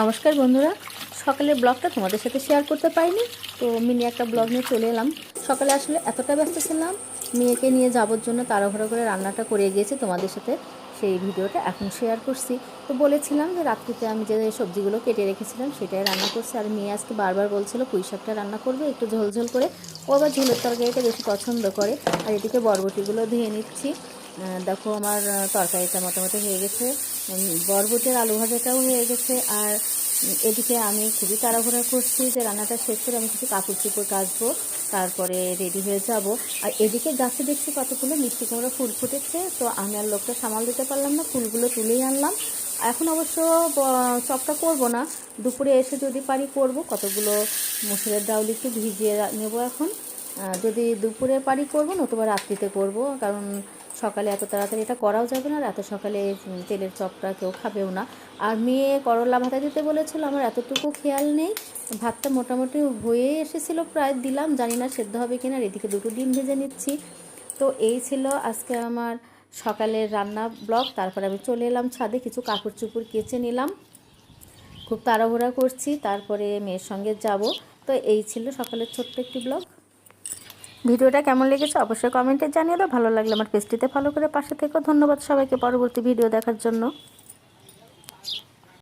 নমস্কার বন্ধুরা। সকালের ব্লগটা তোমাদের সাথে শেয়ার করতে পারিনি, তো মিনি একটা ব্লগ নিয়ে চলে এলাম। সকালে আসলে এতটা ব্যস্ত ছিলাম, মেয়েকে নিয়ে যাবার জন্য তাড়াহুড়ো করে রান্নাটা করে গিয়েছি তোমাদের সাথে সেই ভিডিওটা এখন শেয়ার করছি। তো বলেছিলাম যে রাত্রিতে আমি যে সবজিগুলো কেটে রেখেছিলাম সেটাই রান্না করছি। আর মেয়ে আজকে বারবার বলছিল পুঁই শাকটা রান্না করবে, একটু ঝোল ঝোল করে। ও আবার ঝোলের তরকারিটা বেশি পছন্দ করে। আর এদিকে বরবটিগুলো ধুয়ে নিচ্ছি। দেখো আমার তরকারিটা মোটামুটি হয়ে গেছে। বরবটির আলু ভাজাটাও হয়ে গেছে। আর এদিকে আমি খুবই তাড়াহুড়া করছি যে রান্নাটা শেষ করে আমি কিছু কাপড় চোপড় কাচবো, তারপরে রেডি হয়ে যাব। আর এদিকে গাছে দেখছি কতগুলো মিষ্টি কুমড়ো ফুল ফুটেছে, তো আমি আর লোকটা সামাল দিতে পারলাম না, ফুলগুলো তুলেই আনলাম। এখন অবশ্য চপটা করব না। দুপুরে এসে যদি পারি করব, কতগুলো মুসুরের ডাউল একটু ভিজিয়ে নেব এখন। যদি দুপুরে পারি করব, নতুবা রাত্রিতে করব, কারণ সকালে এত তাড়াতাড়ি এটা করাও যাবে না আর এত সকালে তেলের চপটা কেউ খাবেও না। আর মেয়ে করলা ভাতা দিতে বলেছিল, আমার এতটুকু খেয়াল নেই। ভাতটা মোটামুটি হয়ে এসেছিল প্রায়, দিলাম। জানি না সেদ্ধ হবে কিনা আর এদিকে দুটো ডিম ভেজে নিচ্ছি। তো এই ছিল আজকে আমার সকালের রান্না ব্লগ। তারপর আমি চলে এলাম ছাদে, কিছু কাপড় চুপড় কেচে নিলাম। খুব তাড়াহুড়া করছি, তারপরে মেয়ের সঙ্গে যাব। তো এই ছিল সকালের ছোট্ট একটি ব্লগ। ভিডিওটা কেমন লেগেছে অবশ্যই কমেন্টে জানিয়ে দাও। ভালো লাগলে আমার পেজটিতে ফলো করে পাশে থেকেও ধন্যবাদ সবাইকে পরবর্তী ভিডিও দেখার জন্য।